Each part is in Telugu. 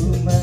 uma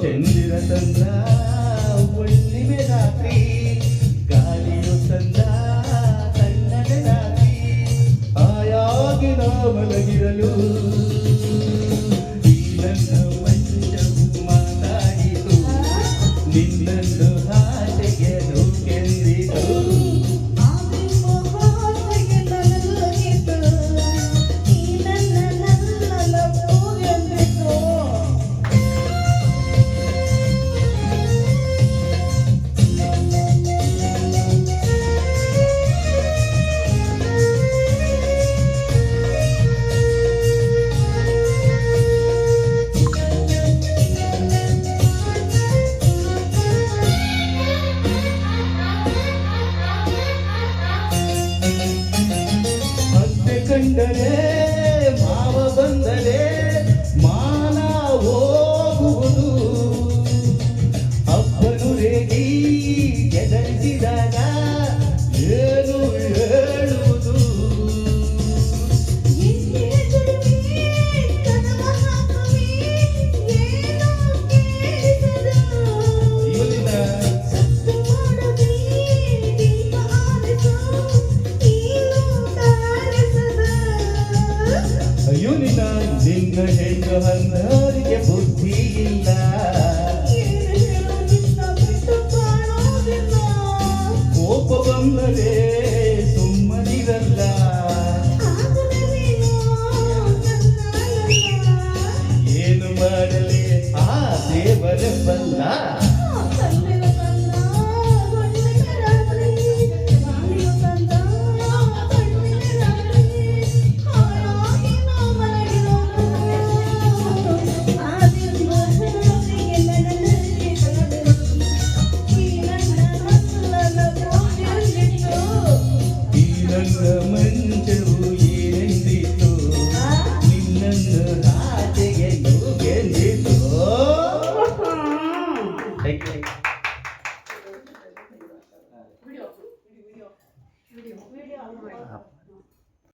చంద్రతంత్ర పుణ్యమి రాత్రి እንደኔ ಅಯ್ಯೋ ನಿನ್ನ ನಿನ್ನ ಹೆಣ್ಣು Christ